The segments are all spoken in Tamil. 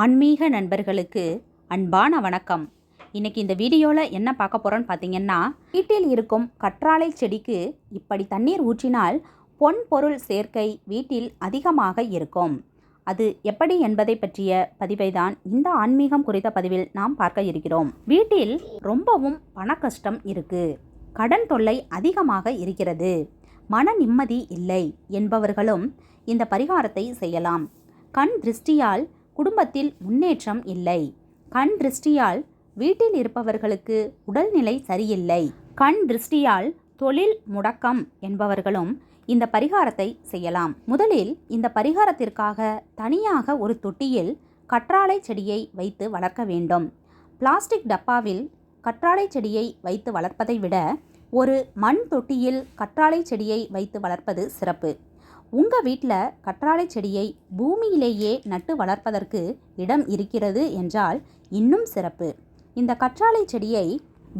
ஆன்மீக நண்பர்களுக்கு அன்பான வணக்கம். இன்றைக்கி இந்த வீடியோவில் என்ன பார்க்க போகிறோன்னு பார்த்தீங்கன்னா வீட்டில் இருக்கும் கற்றாழை செடிக்கு இப்படி தண்ணீர் ஊற்றினால் பொன் பொருள் சேர்க்கை வீட்டில் அதிகமாக இருக்கும். அது எப்படி என்பதை பற்றிய பதிவை தான் இந்த ஆன்மீகம் குறித்த பதிவில் நாம் பார்க்க இருக்கிறோம். வீட்டில் ரொம்பவும் பண கஷ்டம் இருக்குது கடன் தொல்லை அதிகமாக இருக்கிறது. மன நிம்மதி இல்லை என்பவர்களும் இந்த பரிகாரத்தை செய்யலாம். கண் திருஷ்டியால் குடும்பத்தில் முன்னேற்றம் இல்லை. கண் திருஷ்டியால் வீட்டில் இருப்பவர்களுக்கு உடல்நிலை சரியில்லை. கண் திருஷ்டியால் தொழில் முடக்கம் என்பவர்களும் இந்த பரிகாரத்தை செய்யலாம். முதலில் இந்த பரிகாரத்திற்காக தனியாக ஒரு தொட்டியில் கற்றாழை செடியை வைத்து வளர்க்க வேண்டும். பிளாஸ்டிக் டப்பாவில் கற்றாழை செடியை வைத்து வளர்ப்பதை விட ஒரு மண் தொட்டியில் கற்றாழை செடியை வைத்து வளர்ப்பது சிறப்பு. உங்கள் வீட்டில் கற்றாழை செடியை பூமியிலேயே நட்டு வளர்ப்பதற்கு இடம் இருக்கிறது என்றால் இன்னும் சிறப்பு. இந்த கற்றாழை செடியை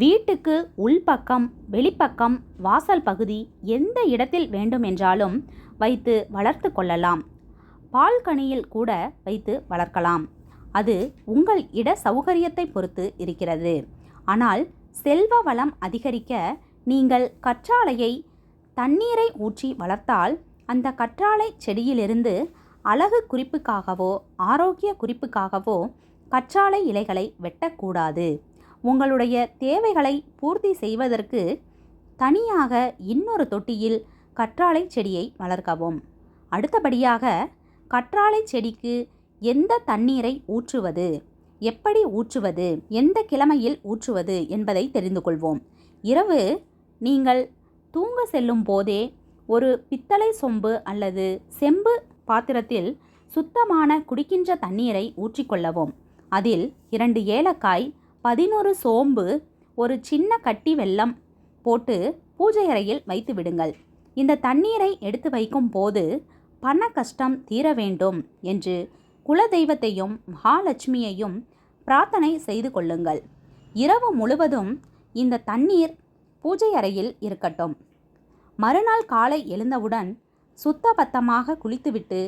வீட்டுக்கு உள்பக்கம் வெளிப்பக்கம் வாசல் பகுதி எந்த இடத்தில் வேண்டுமென்றாலும் வைத்து வளர்த்து கொள்ளலாம். பால்கனியில் கூட வைத்து வளர்க்கலாம். அது உங்கள் இட சௌகரியத்தை பொறுத்து இருக்கிறது. ஆனால் செல்வ வளம் அதிகரிக்க நீங்கள் கற்றாழையை தண்ணீரை ஊற்றி வளர்த்தால் அந்த கற்றாழை செடியிலிருந்து அழகு குறிப்புக்காகவோ ஆரோக்கிய குறிப்புக்காகவோ கற்றாழை இலைகளை வெட்டக்கூடாது. உங்களுடைய தேவைகளை பூர்த்தி செய்வதற்கு தனியாக இன்னொரு தொட்டியில் கற்றாழை செடியை வளர்க்கவும். அடுத்தபடியாக கற்றாழை செடிக்கு எந்த தண்ணீரை ஊற்றுவது எப்படி ஊற்றுவது எந்த கிழமையில் ஊற்றுவது என்பதை தெரிந்து கொள்வோம் இரவு நீங்கள் தூங்க செல்லும் போதே ஒரு பித்தளை சொம்பு அல்லது செம்பு பாத்திரத்தில் சுத்தமான குடிக்கின்ற தண்ணீரை ஊற்றிக்கொள்ளவும். அதில் இரண்டு ஏலக்காய் பதினொரு சோம்பு ஒரு சின்ன கட்டி வெல்லம் போட்டு பூஜை அறையில் வைத்து விடுங்கள். இந்த தண்ணீரை எடுத்து வைக்கும் போது பண கஷ்டம் தீர வேண்டும் என்று குலதெய்வத்தையும் மகாலட்சுமியையும் பிரார்த்தனை செய்து கொள்ளுங்கள். இரவு முழுவதும் இந்த தண்ணீர் பூஜை அறையில் இருக்கட்டும். மறுநாள் காலை எழுந்தவுடன் சுத்தபத்தமாக குளித்துவிட்டு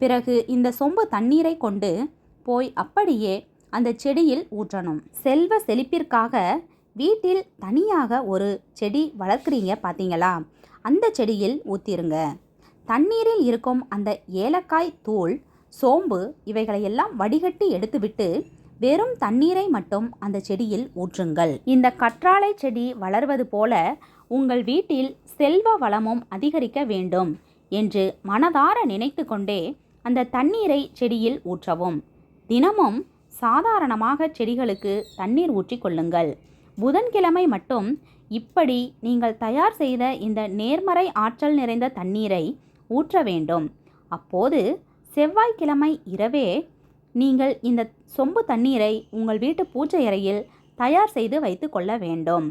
பிறகு இந்த சொம்பு தண்ணீரை கொண்டு போய் அப்படியே அந்த செடியில் ஊற்றணும். செல்வ செழிப்பிற்காக வீட்டில் தனியாக ஒரு செடி வளர்க்குறீங்க பார்த்தீங்களா? அந்த செடியில் ஊற்றிருங்க தண்ணீரில் இருக்கும் அந்த ஏலக்காய் தூள் சோம்பு இவைகளையெல்லாம் வடிகட்டி எடுத்துவிட்டு வெறும் தண்ணீரை மட்டும் அந்த செடியில் ஊற்றுங்கள். இந்த கற்றாழை செடி வளர்வது போல உங்கள் வீட்டில் செல்வ வளமும் அதிகரிக்க வேண்டும் என்று மனதார நினைத்து கொண்டே அந்த தண்ணீரை செடியில் ஊற்றவும். தினமும் சாதாரணமாக செடிகளுக்கு தண்ணீர் ஊற்றி கொள்ளுங்கள். புதன்கிழமை மட்டும் இப்படி நீங்கள் தயார் செய்த இந்த நேர்மறை ஆற்றல் நிறைந்த தண்ணீரை ஊற்ற வேண்டும். அப்போது செவ்வாய்க்கிழமை இரவே நீங்கள் இந்த சொம்பு தண்ணீரை உங்கள் வீட்டு பூஜை அறையில் தயார் செய்து வைத்து கொள்ள வேண்டும்.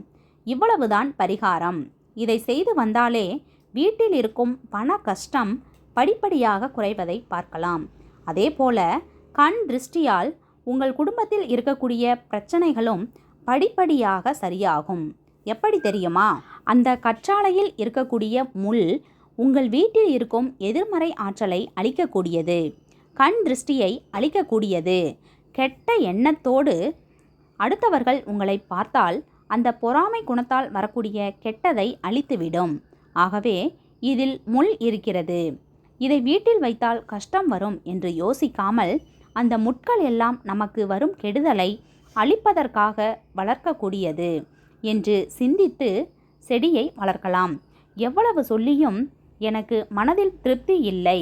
இவ்வளவுதான் பரிகாரம். இதை செய்து வந்தாலே வீட்டில் இருக்கும் பண கஷ்டம் படிப்படியாக குறைவதை பார்க்கலாம். அதே போல கண் திருஷ்டியால் உங்கள் குடும்பத்தில் இருக்கக்கூடிய பிரச்சனைகளும் படிப்படியாக சரியாகும். எப்படி தெரியுமா? அந்த கற்றாழையில் இருக்கக்கூடிய முள் உங்கள் வீட்டில் இருக்கும் எதிர்மறை ஆற்றலை அளிக்கக்கூடியது. கண் திருஷ்டியை அளிக்கக்கூடியது. கெட்ட எண்ணத்தோடு அடுத்தவர்கள் உங்களை பார்த்தால் அந்த பொறாமை குணத்தால் வரக்கூடிய கெட்டதை அழித்துவிடும். ஆகவே இதில் முள் இருக்கிறது. இதை வீட்டில் வைத்தால் கஷ்டம் வரும் என்று யோசிக்காமல் அந்த முட்கள் எல்லாம் நமக்கு வரும் கெடுதலை அழிப்பதற்காக வளர்க்கக்கூடியது என்று சிந்தித்து செடியை வளர்க்கலாம். எவ்வளவு சொல்லியும் எனக்கு மனதில் திருப்தி இல்லை.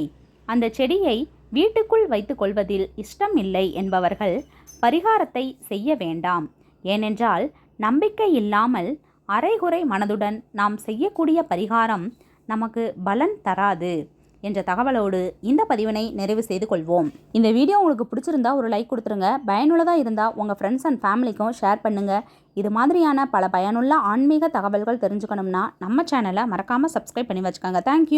அந்த செடியை வீட்டுக்குள் வைத்துக் கொள்வதில் இஷ்டம் இல்லை என்பவர்கள் பரிகாரத்தை செய்ய வேண்டாம். ஏனென்றால் நம்பிக்கை இல்லாமல் அரைகுறை மனதுடன் நாம் செய்யக்கூடிய பரிகாரம் நமக்கு பலன் தராது என்ற தகவலோடு இந்த பதிவினை நிறைவு செய்து கொள்வோம். இந்த வீடியோ உங்களுக்கு பிடிச்சிருந்தா ஒரு லைக் கொடுத்துருங்க. பயனுள்ளதாக இருந்தால் உங்கள் ஃப்ரெண்ட்ஸ் அண்ட் ஃபேமிலிக்கும் ஷேர் பண்ணுங்கள் இது மாதிரியான பல பயனுள்ள ஆன்மீக தகவல்கள் தெரிஞ்சுக்கணும்னா நம்ம சேனலை மறக்காமல் சப்ஸ்கிரைப் பண்ணி வச்சுக்கோங்க. தேங்க்யூ